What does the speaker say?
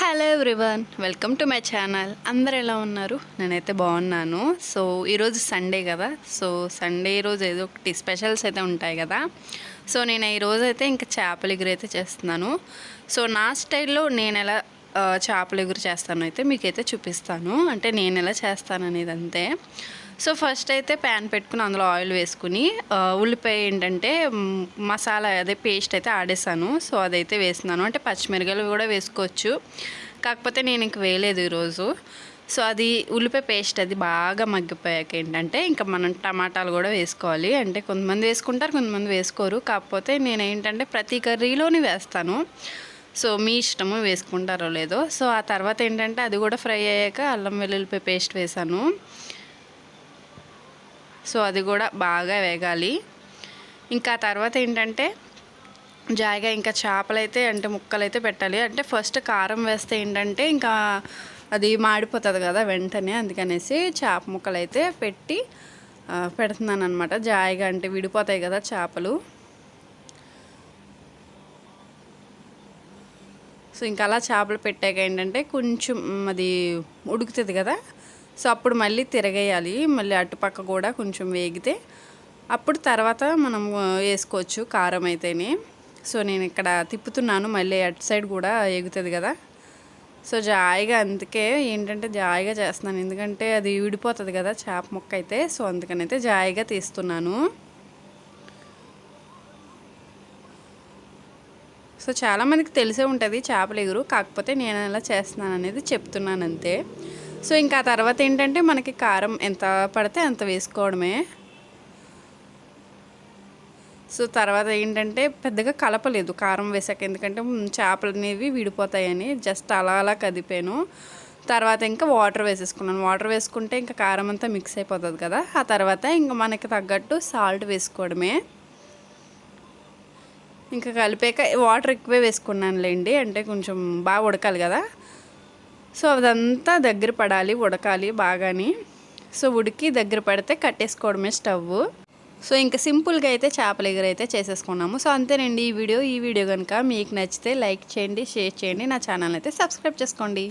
Hello everyone welcome to my channel అందరు ఎలా ఉన్నారు? నేనైతే బాగున్నాను. సో ఈరోజు సండే కదా. సో సండే రోజు ఏదో ఒకటి స్పెషల్స్ అయితే ఉంటాయి కదా. సో నేను ఈరోజు అయితే ఇంకా చేపల ఎగురు అయితే చేస్తున్నాను. సో నా స్టైల్లో నేను ఎలా చేపల ఎగురు చేస్తాను అయితే మీకైతే చూపిస్తాను. అంటే నేను ఎలా చేస్తాను అనేది అంతే. సో ఫస్ట్ అయితే ప్యాన్ పెట్టుకుని అందులో ఆయిల్ వేసుకుని ఉల్లిపాయ ఏంటంటే మసాలా అదే పేస్ట్ అయితే ఆడేసాను. సో అదైతే వేస్తున్నాను. అంటే పచ్చిమిరకాయలు కూడా వేసుకోవచ్చు. కాకపోతే నేను ఇంక వేయలేదు ఈరోజు. సో అది ఉల్లిపాయ పేస్ట్ అది బాగా మగ్గిపోయాక ఏంటంటే ఇంకా మనం టమాటాలు కూడా వేసుకోవాలి. అంటే కొంతమంది వేసుకుంటారు కొంతమంది వేసుకోరు. కాకపోతే నేను ఏంటంటే ప్రతి కర్రీలోని వేస్తాను. సో మీ ఇష్టము వేసుకుంటారో లేదో. సో ఆ తర్వాత ఏంటంటే అది కూడా ఫ్రై అయ్యాక అల్లం వెల్లుల్లిపాయ పేస్ట్ వేసాను. సో అది కూడా బాగా వేగాలి. ఇంకా తర్వాత ఏంటంటే జాయిగా ఇంకా చేపలైతే అంటే ముక్కలైతే పెట్టాలి. అంటే ఫస్ట్ కారం వేస్తే ఏంటంటే ఇంకా అది మాడిపోతుంది కదా వెంటనే అందుకనేసి చేప ముక్కలైతే పెట్టి పెడుతున్నాను అనమాట జాయిగా అంటే విడిపోతాయి కదా చేపలు. సో ఇంకా అలా చేపలు పెట్టాక ఏంటంటే కొంచెం అది ఉడుకుతుంది కదా సో అప్పుడు మళ్ళీ తిరగేయాలి. మళ్ళీ అటుపక్క కూడా కొంచెం వేగితే అప్పుడు తర్వాత మనం వేసుకోవచ్చు కారం అయితేనే. సో నేను ఇక్కడ తిప్పుతున్నాను. మళ్ళీ అటు సైడ్ కూడా ఎగుతుంది కదా. సో జాయిగా అందుకే ఏంటంటే జాయిగా చేస్తున్నాను. ఎందుకంటే అది విడిపోతుంది కదా చేప ముక్క అయితే. సో అందుకనైతే జాయిగా తీస్తున్నాను. సో చాలామందికి తెలిసే ఉంటుంది చేపల ఎగురు. కాకపోతే నేను ఎలా చేస్తున్నాను అనేది చెప్తున్నాను అంతే. సో ఇంకా ఆ తర్వాత ఏంటంటే మనకి కారం ఎంత పడితే అంత వేసుకోవడమే. సో తర్వాత ఏంటంటే పెద్దగా కలపలేదు కారం వేసాక ఎందుకంటే చేపలు అనేవి విడిపోతాయని జస్ట్ అలా అలా కదిపాను. తర్వాత ఇంకా వాటర్ వేసేసుకున్నాను. వాటర్ వేసుకుంటే ఇంకా కారం అంతా మిక్స్ అయిపోతుంది కదా. ఆ తర్వాత ఇంకా మనకి తగ్గట్టు సాల్ట్ వేసుకోవడమే. ఇంకా కలిపాక వాటర్ ఎక్కువే వేసుకున్నానులేండి అంటే కొంచెం బాగా ఉడకాలి కదా. సో అదంతా దగ్గర పడాలి ఉడకాలి బాగాని. సో ఉడికి దగ్గర పడితే కట్టేసుకోవడమే స్టవ్. సో ఇంకా సింపుల్గా అయితే చేపల ఎగురు అయితే చేసేసుకున్నాము. సో అంతేనండి ఈ వీడియో. ఈ వీడియో కనుక మీకు నచ్చితే లైక్ చేయండి షేర్ చేయండి. నా ఛానల్ అయితే సబ్స్క్రైబ్ చేసుకోండి.